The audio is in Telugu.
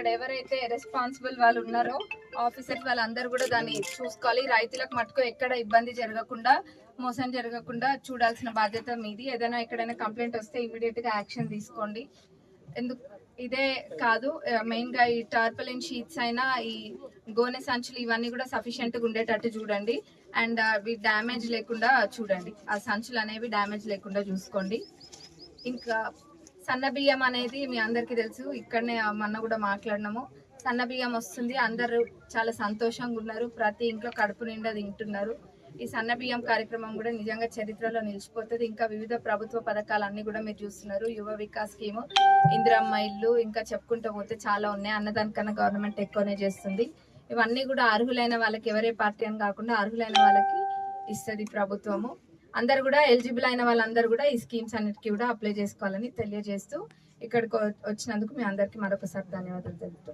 ఇక్కడ ఎవరైతే రెస్పాన్సిబుల్ వాళ్ళు ఉన్నారో ఆఫీసర్స్ వాళ్ళందరూ కూడా దాన్ని చూసుకోవాలి. రైతులకు మటుకు ఎక్కడ ఇబ్బంది జరగకుండా మోసం జరగకుండా చూడాల్సిన బాధ్యత మీది. ఏదైనా ఎక్కడైనా కంప్లైంట్ వస్తే ఇమీడియట్గా యాక్షన్ తీసుకోండి. ఎందుకు? ఇదే కాదు మెయిన్గా ఈ టార్పలిన్ షీట్స్ అయినా ఈ గోనె సంచులు ఇవన్నీ కూడా సఫిషియెంట్గా ఉండేటట్టు చూడండి. అండ్ అవి డ్యామేజ్ లేకుండా చూడండి. ఆ సంచులు అనేవి డ్యామేజ్ లేకుండా చూసుకోండి. ఇంకా సన్న బియ్యం అనేది మీ అందరికీ తెలుసు. ఇక్కడనే మొన్న కూడా మాట్లాడినాము. సన్న బియ్యం వస్తుంది. అందరూ చాలా సంతోషంగా ఉన్నారు. ప్రతి ఇంట్లో కడుపు నిండా తింటున్నారు. ఈ సన్న బియ్యం కార్యక్రమం కూడా నిజంగా చరిత్రలో నిలిచిపోతుంది. ఇంకా వివిధ ప్రభుత్వ పథకాలు కూడా మీరు చూస్తున్నారు. యువ వికాస్ స్కీమ్ ఇందిరమ్మ ఇల్లు ఇంకా చెప్పుకుంటూ పోతే చాలా ఉన్నాయి. అన్నదానికన్నా గవర్నమెంట్ ఎక్కువనే చేస్తుంది. ఇవన్నీ కూడా అర్హులైన వాళ్ళకి ఎవరే పార్టీ అని కాకుండా అర్హులైన వాళ్ళకి ఇస్తుంది ప్రభుత్వము. అందరు కూడా ఎలిజిబుల్ అయిన వాళ్ళందరూ కూడా ఈ స్కీమ్స్ అన్నిటికీ కూడా అప్లై చేసుకోవాలని తెలియజేస్తూ ఇక్కడికి వచ్చినందుకు మీ అందరికీ మరొకసారి ధన్యవాదాలు తెలుపుతూ